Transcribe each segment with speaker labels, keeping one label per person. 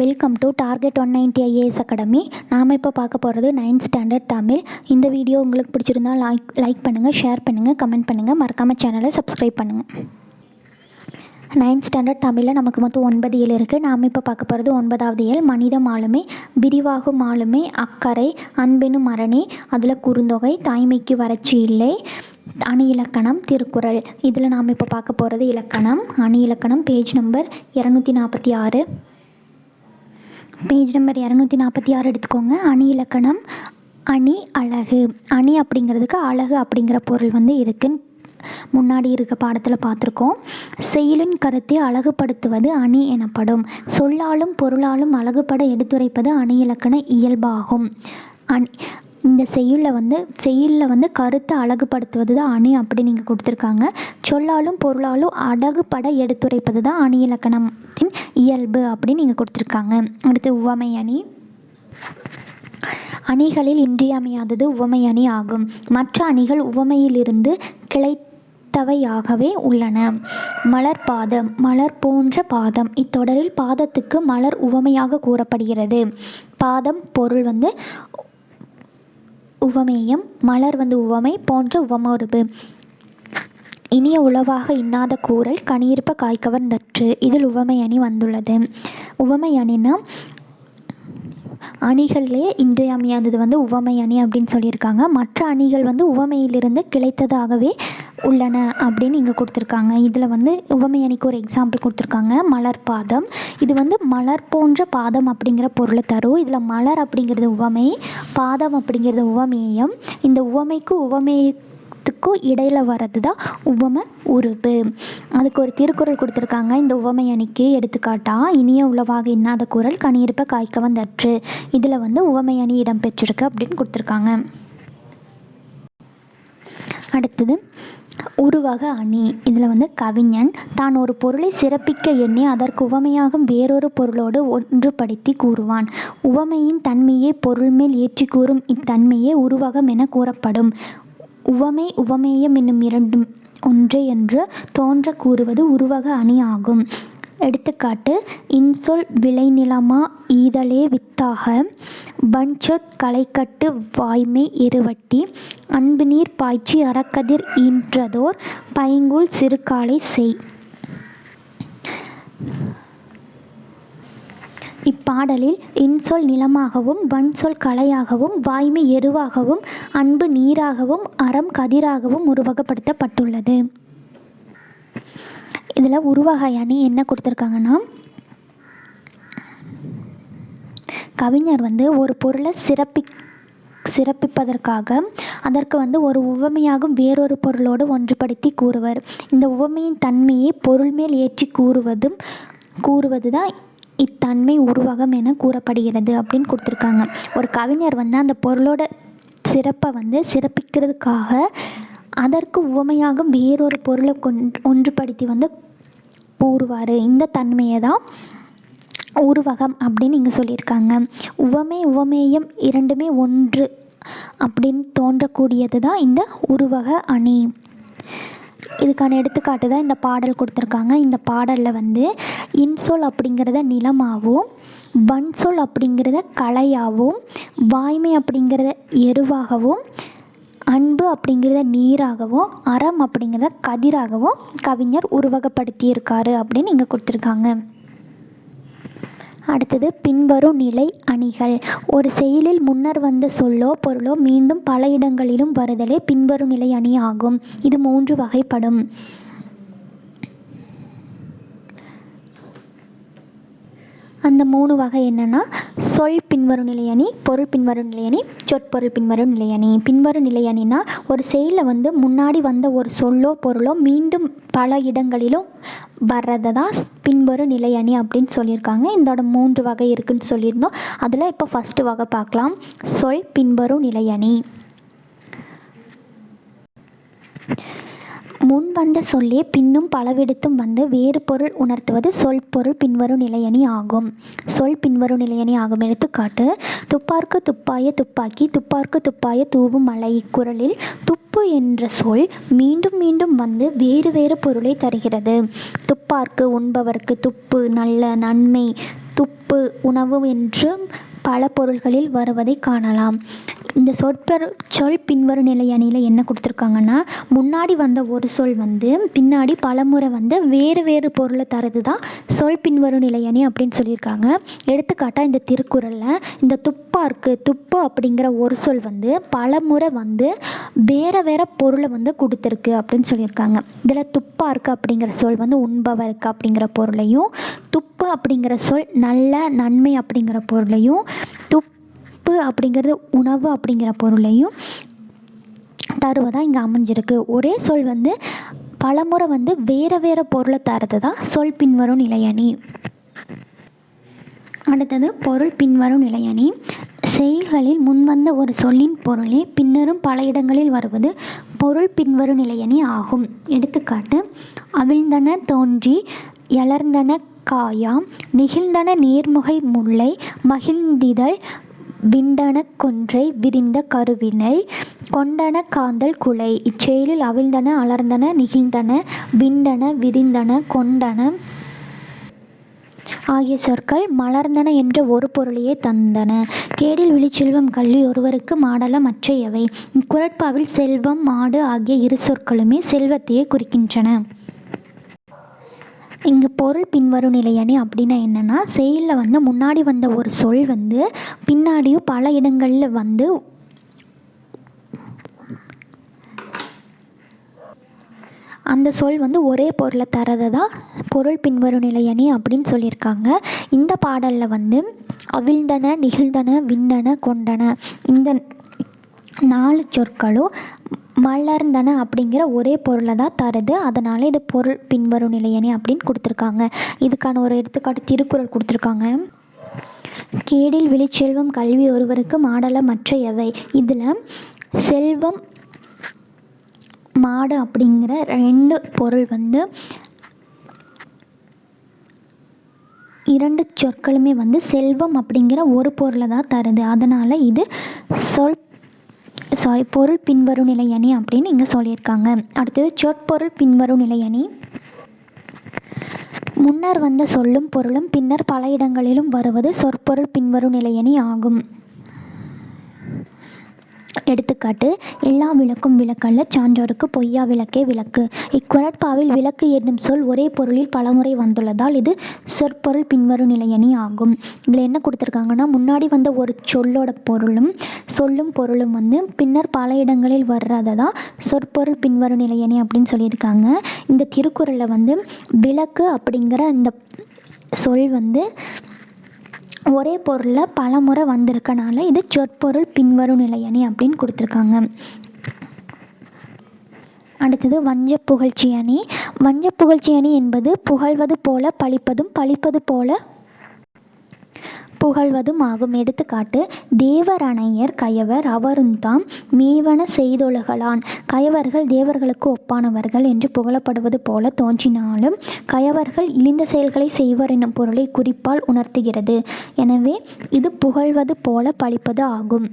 Speaker 1: Welcome to target one ninety IAS academy நாம் இப்போ பார்க்க போகிறது நைன்த் ஸ்டாண்டர்ட் தமிழ். இந்த வீடியோ உங்களுக்கு பிடிச்சிருந்தா லைக் லைக் பண்ணுங்கள் ஷேர் பண்ணுங்கள் கமெண்ட் பண்ணுங்கள் மறக்காமல் சேனலை சப்ஸ்கிரைப் பண்ணுங்கள் நைன்த் ஸ்டாண்டர்ட் தமிழில் நமக்கு மொத்தம் ஒன்பது ஏழு இருக்குது நாம் இப்போ பார்க்க போகிறது ஒன்பதாவது ஏழ் மனிதம் ஆளுமை விரிவாகும் ஆளுமை அக்கறை அன்பெனும் அரணே அதில் குறுந்தொகை தாய்மைக்கு வறட்சி இல்லை அணி இலக்கணம் திருக்குறள். இதில் நாம் இப்போ பார்க்க போகிறது இலக்கணம். அணி இலக்கணம் பேஜ் நம்பர் இரநூத்தி நாற்பத்தி ஆறு. பேஜ் நம்பர் இரநூத்தி நாற்பத்தி ஆறு எடுத்துக்கோங்க. அணி இலக்கணம் அணி அழகு. அணி அப்படிங்கிறதுக்கு அழகு அப்படிங்கிற பொருள் வந்து இருக்குன்னு முன்னாடி இருக்க பாடத்தில் பார்த்துருக்கோம். செயலின் கருத்தை அழகுபடுத்துவது அணி எனப்படும். சொல்லாலும் பொருளாலும் அழகுபட எடுத்துரைப்பது அணி இலக்கண இயல்பாகும். அணி இந்த செய்யுளில் வந்து செய்யுளில் வந்து கருத்தை அழகுபடுத்துவது தான் அணி அப்படி நீங்கள் கொடுத்துருக்காங்க. சொல்லாலும் பொருளாலும் அழகுபட எடுத்துரைப்பது தான் அணி இலக்கணத்தின் இயல்பு அப்படின்னு நீங்கள் கொடுத்துருக்காங்க. அடுத்து உவமை அணி. அணிகளில் இன்றியமையாதது உவமை அணி ஆகும். மற்ற அணிகள் உவமையிலிருந்து கிளைத்தவையாகவே உள்ளன. மலர் பாதம் மலர் போன்ற பாதம். இத்தொடரில் பாதத்துக்கு மலர் உவமையாக கூறப்படுகிறது. பாதம் பொருள் வந்து உவமேயம் மலர் வந்து உவமை போன்ற உவமொருபு இனிய உளவாக இன்னாத கூறல் கனியிருப்ப காய்கவர் தற்று இதில் உவமை அணி வந்துள்ளது. உவமை அணினா அணிகளிலே இன்றியமையாதது வந்து உவமை அணி அப்படின்னு சொல்லியிருக்காங்க. மற்ற அணிகள் வந்து உவமையிலிருந்து கிளைத்ததாகவே உள்ளன அப்படின்னு இங்கே கொடுத்துருக்காங்க. இதில் வந்து உவமை அணிக்கு ஒரு எக்ஸாம்பிள் கொடுத்துருக்காங்க. மலர் பாதம். இது வந்து மலர் போன்ற பாதம் அப்படிங்கிற பொருளை தரும். இதில் மலர் அப்படிங்கிறது உவமை பாதம் அப்படிங்கிறது உவமேயம். இந்த உவமைக்கு உவமேயத்துக்கும் இடையில் வர்றது தான் உவமை உருவு அதுக்கு ஒரு திருக்குறள் கொடுத்துருக்காங்க. இந்த உவமை அணிக்கு எடுத்துக்காட்டா இனிய உளவாக இன்னாத குரல் கனியிருப்ப காய்க்க வந்தற்று இதில் வந்து உவமை அணி இடம்பெற்றிருக்கு அப்படின்னு கொடுத்துருக்காங்க. அடுத்தது உருவக அணி. இதில் வந்து கவிஞன் தான் ஒரு பொருளை சிறப்பிக்க எண்ணி அதற்கு உவமையாகும் வேறொரு பொருளோடு ஒன்றுபடுத்தி கூறுவான். உவமையின் தன்மையை பொருள் மேல் ஏற்றி கூறும். இத்தன்மையே உருவகம் என கூறப்படும். உவமை உவமேயம் என்னும் இரண்டும் ஒன்றே என்று தோன்ற கூறுவது உருவக அணி ஆகும். எடுத்துக்காட்டு இன்சொல் விளைநிலமா ஈதலே வித்தாக. வன்சொற் களைக்கட்டு வாய்மை எருவட்டி. அன்பு நீர் பாய்ச்சி அறக்கதிர் ஈன்றதோர் பைங்கூழ் சிறுகாலை செய். இப்பாடலில் இன்சொல் நிலமாகவும் வன்சொல் கலையாகவும் வாய்மை எருவாகவும் அன்பு நீராகவும் அறம் கதிராகவும் உருவகப்படுத்தப்பட்டுள்ளது. இதில் உருவக அணி என்ன கொடுத்துருக்காங்கன்னா கவிஞர் வந்து ஒரு பொருளை சிறப்பி சிறப்பிப்பதற்காக அதற்கு வந்து ஒரு உவமையாகும் வேறொரு பொருளோடு ஒன்றுபடுத்தி கூறுவர். இந்த உவமையின் தன்மையை பொருள் மேல் ஏற்றி கூறுவதும் கூறுவது தான் இத்தன்மை உருவகம் என கூறப்படுகிறது அப்படின்னு கொடுத்துருக்காங்க. ஒரு கவிஞர் வந்து அந்த பொருளோட சிறப்பை வந்து சிறப்பிக்கிறதுக்காக அதற்கு உவமையாகும் வேறொரு பொருளை கொன் ஒன்றுபடுத்தி வந்து கூறுவார். இந்த தன்மையை தான் உருவகம் அப்படின்னு இங்கே சொல்லியிருக்காங்க. உவமே உவமேயம் இரண்டுமே ஒன்று அப்படின்னு தோன்றக்கூடியது தான் இந்த உருவக அணி. இதுக்கான எடுத்துக்காட்டு தான் இந்த பாடல் கொடுத்துருக்காங்க. இந்த பாடலில் வந்து இன்சொல் அப்படிங்கிறத நிலமாகவும் வன்சொல் அப்படிங்கிறத கலையாகவும் வாய்மை அப்படிங்கிறத எருவாகவும் அன்பு அப்படிங்கிறத நீராகவும் அறம் அப்படிங்கிறத கதிராகவும் கவிஞர் உருவகப்படுத்தியிருக்காரு அப்படின்னு இங்கே கொடுத்துருக்காங்க. அடுத்தது பின்வரும் நிலை அணிகள். ஒரு செயலில் முன்னர் வந்த சொல்லோ பொருளோ மீண்டும் பல இடங்களிலும் வருதலே பின்வரும் நிலை அணி ஆகும். இது மூன்று வகைப்படும். அந்த மூணு வகை என்னென்னா சொல் பின்வரும் நிலையணி பொருள் பின்வரும் நிலையணி சொற்பொருள் பின்வரும் நிலையணி பின்வரும் நிலையணினா ஒரு செயலில் வந்து முன்னாடி வந்த ஒரு சொல்லோ பொருளோ மீண்டும் பல இடங்களிலும் வர்றதை தான் பின்வரும் நிலையணி அப்படின்னு சொல்லியிருக்காங்க. இதோட மூன்று வகை இருக்குதுன்னு சொல்லியிருந்தோம். அதில் இப்போ ஃபஸ்ட்டு வகை பார்க்கலாம். சொல் பின்வரும் நிலையணி முன் வந்த சொல்லே பின்னும் பலவிடத்தும் வந்து வேறு பொருள் உணர்த்துவது சொல் பொருள் பின்வரும் நிலையணி ஆகும். சொல் பின்வரும் நிலையணி ஆகும். எடுத்துக்காட்டு துப்பார்க்கு துப்பாய துப்பாக்கி துப்பார்க்கு துப்பாய தூவும் மலை குரலில் துப்பு என்ற சொல் மீண்டும் மீண்டும் வந்து வேறு வேறு பொருளை தருகிறது. துப்பார்க்கு உண்பவர்க்கு துப்பு நல்ல நன்மை துப்பு உணவு என்றும் பல பொருள்களில் வருவதை காணலாம். இந்த சொற்பெரு சொல் பின்வரும் நிலை அணியில் என்ன கொடுத்துருக்காங்கன்னா முன்னாடி வந்த ஒரு சொல் வந்து பின்னாடி பலமுறை வந்து வேறு வேறு பொருளை தரது தான் சொல் பின்வரும் நிலை அணி அப்படின்னு சொல்லியிருக்காங்க. எடுத்துக்காட்டாக இந்த திருக்குறளில் இந்த துப்பா இருக்குது துப்பு அப்படிங்கிற ஒரு சொல் வந்து பலமுறை வந்து வேறு வேறு பொருளை வந்து கொடுத்துருக்கு அப்படின்னு சொல்லியிருக்காங்க. இதில் துப்பா இருக்குது அப்படிங்கிற சொல் வந்து உண்பவருக்கு அப்படிங்கிற பொருளையும் துப்பு அப்படிங்கிற சொல் நல்ல நன்மை அப்படிங்கிற பொருளையும் துப்பு அப்படிங்கிறது உணவு அப்படிங்கிற பொருளையும் தருவதாக இங்கே அமைஞ்சிருக்கு. ஒரே சொல் வந்து பலமுறை வந்து வேறு வேறு பொருளை தரது தான் சொல் பின்வரும் நிலையணி. அடுத்தது பொருள் பின்வரும் நிலையணி. செயல்களில் முன்வந்த ஒரு சொல்லின் பொருளே பின்னரும் பல இடங்களில் வருவது பொருள் பின்வரும் நிலையணி ஆகும். எடுத்துக்காட்டு அவிழ்ந்தன தோன்றி எளர்ந்தன காயாம் நிகழ்ந்தன நேர்முகை முல்லை மகிழ்ந்திதழ் விண்டன கொன்றை விரிந்த கருவினை கொண்டன காந்தல் குலை இச்செயலில் அவிழ்ந்தன அலர்ந்தன நிகிழ்ந்தன விண்டன விரிந்தன கொண்டன ஆகிய சொற்கள் மலர்ந்தன என்ற ஒரு பொருளையே தந்தன. கேடில் விழிச்செல்வம் கல்வி ஒருவருக்கு மாடல அற்றையவை குரட்பாவில் செல்வம் மாடு ஆகிய இரு சொற்களுமே செல்வத்தையே குறிக்கின்றன. இங்கே பொருள் பின்வரும் நிலையணி அப்படின்னா என்னென்னா செயலில் வந்து முன்னாடி வந்த ஒரு சொல் வந்து பின்னாடியும் பல இடங்களில் வந்து அந்த சொல் வந்து ஒரே பொருளை தரதை தான் பொருள் பின்வரும் நிலையணி அப்படின்னு சொல்லியிருக்காங்க. இந்த பாடலில் வந்து அவிழ்ந்தன நிகழ்ந்தன விண்ணன கொண்டன இந்த நாலு சொற்களும் மலர்ந்தன அப்படிங்கிற ஒரே பொருளை தான் தருது. அதனால் இது பொருள் பின்வரும் நிலையணி அப்படின்னு கொடுத்துருக்காங்க. இதுக்கான ஒரு எடுத்துக்காட்டு திருக்குறள் கொடுத்துருக்காங்க. கேடில் விழிச்செல்வம் கல்வி ஒருவருக்கு மாடல மற்ற எவை? இதில் செல்வம் மாடு அப்படிங்கிற ரெண்டு பொருள் வந்து இரண்டு சொற்களுமே வந்து செல்வம் அப்படிங்கிற ஒரு பொருளை தான் தருது. அதனால் இது சொல் சாரி பொருள் பின்வரும் நிலையணி அப்படின்னு இங்கே சொல்லியிருக்காங்க. அடுத்தது சொற்பொருள் பின்வரும் நிலையணி முன்னர் வந்த சொல்லும் பொருளும் பின்னர் பல இடங்களிலும் வருவது சொற்பொருள் பின்வரும் நிலையணி ஆகும். எடுத்துக்காட்டு எல்லா விளக்கும் விளக்கல்ல சான்றோருக்கு பொய்யா விளக்கே விளக்கு. இக்குரட்பாவில் விளக்கு என்னும் சொல் ஒரே பொருளில் பலமுறை வந்துள்ளதால் இது சொற்பொருள் பின்வரும் நிலையணி ஆகும். இதில் என்ன கொடுத்துருக்காங்கன்னா முன்னாடி வந்த ஒரு சொல்லோட பொருளும் சொல்லும் பொருளும் வந்து பின்னர் பல இடங்களில் வர்றதை தான் சொற்பொருள் பின்வரும் நிலையணி அப்படின்னு சொல்லியிருக்காங்க. இந்த திருக்குறளில் வந்து விளக்கு அப்படிங்கிற இந்த சொல் வந்து ஒரே பொருளில் பல முறை வந்திருக்கனால இது சொற்பொருள் பின்வரும் நிலையணி அப்படின்னு கொடுத்துருக்காங்க. அடுத்தது வஞ்ச புகழ்ச்சி அணி. வஞ்ச புகழ்ச்சி அணி என்பது புகழ்வது போல பழிப்பதும் பழிப்பது போல புகழ்வதும் ஆகும். எடுத்துக்காட்டு தேவரணையர் கயவர் அவருந்தாம் மேவன செய்தொழுகலான். கயவர்கள் தேவர்களுக்கு ஒப்பானவர்கள் என்று புகழப்படுவது போல தோன்றினாலும் கயவர்கள் இழிந்த செயல்களை செய்வர் என்னும் பொருளை குறிப்பால் உணர்த்துகிறது. எனவே இது புகழ்வது போல பழிப்பது ஆகும்.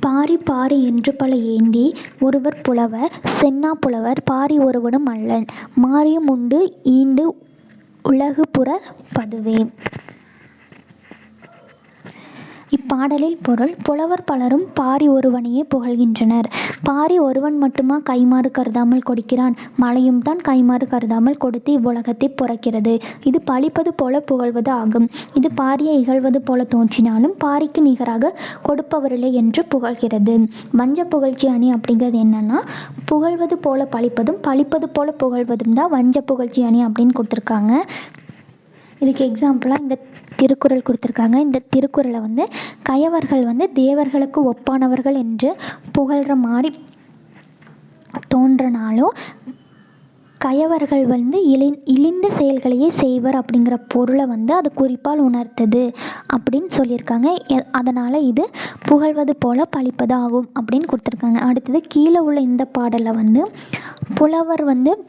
Speaker 1: பாரி பாரி என்று பல ஏந்தி ஒருவர் புலவர் சென்னா புலவர் பாரி ஒருவனும் அல்லன். மாரியும் உண்டு ஈண்டு உலகுபுற பதுவே. இப்பாடலில் பொருள் புலவர் பலரும் பாரி ஒருவனையே புகழ்கின்றனர். பாரி ஒருவன் மட்டுமா கைமாறு கருதாமல் கொடுக்கிறான்? மலையும் தான் கைமாறு கருதாமல் கொடுத்து இவ்வுலகத்தை புறக்கிறது. இது பழிப்பது போல புகழ்வது ஆகும். இது பாரியை இகழ்வது போல தோன்றினாலும் பாரிக்கு நிகராக கொடுப்பவரில்லை என்று புகழ்கிறது. வஞ்ச புகழ்ச்சி அணி அப்படிங்கிறது என்னன்னா புகழ்வது போல பழிப்பதும் பழிப்பது போல புகழ்வதும் தான் வஞ்ச புகழ்ச்சி அணி அப்படின்னு கொடுத்துருக்காங்க. இதுக்கு எக்ஸாம்பிளாக இந்த திருக்குறள் கொடுத்துருக்காங்க. இந்த திருக்குறளை வந்து கயவர்கள் வந்து தேவர்களுக்கு ஒப்பானவர்கள் என்று புகழ்கிற மாதிரி தோன்றனாலும் கயவர்கள் வந்து இழி இழிந்த செயல்களையே செய்வர் அப்படிங்கிற பொருளை வந்து அது குறிப்பால் உணர்த்தது அப்படின்னு சொல்லியிருக்காங்க. எ- அதனால் இது புகழ்வது போல பழிப்பது ஆகும் அப்படின்னு கொடுத்துருக்காங்க. அடுத்தது கீழே உள்ள இந்த பாடலில் வந்து புலவர் வந்து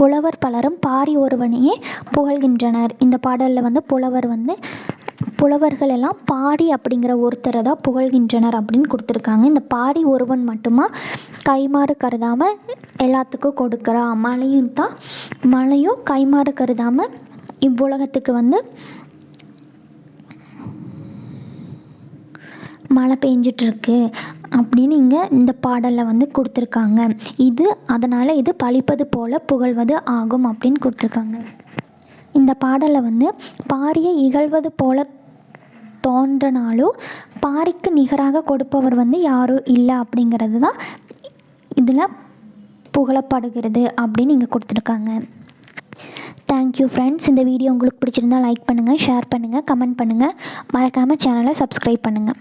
Speaker 1: புலவர் பலரும் பாரி ஒருவனையே புகழ்கின்றனர். இந்த பாடலில் வந்து புலவர் வந்து புலவர்கள் எல்லாம் பாரி அப்படிங்கிற ஒருத்தரை தான் புகழ்கின்றனர் அப்படின்னு கொடுத்துருக்காங்க. இந்த பாரி ஒருவன் மட்டுமா? கைமாறு கருதாமல் எல்லாத்துக்கும் கொடுக்குறா. மழையும் தான் மழையும் கைமாறு கருதாமல் இவ்வுலகத்துக்கு வந்து மழை பெஞ்சிட்ருக்கு அப்படின்னு இங்கே இந்த பாடலில் வந்து கொடுத்துருக்காங்க. இது அதனால் இது பழிப்பது போல புகழ்வது ஆகும் அப்படின்னு கொடுத்துருக்காங்க. இந்த பாடலில் வந்து பாரியை இகழ்வது போல தோன்றனாலும் பாரிக்கு நிகராக கொடுப்பவர் வந்து யாரும் இல்லை அப்படிங்கிறது தான் இதில் புகழப்படுகிறது அப்படின்னு இங்கே கொடுத்துருக்காங்க. தேங்க்யூ ஃப்ரெண்ட்ஸ் இந்த வீடியோ உங்களுக்கு பிடிச்சிருந்தா லைக் பண்ணுங்கள் ஷேர் பண்ணுங்கள் கமெண்ட் பண்ணுங்கள் மறக்காமல் சேனலை சப்ஸ்கிரைப் பண்ணுங்கள்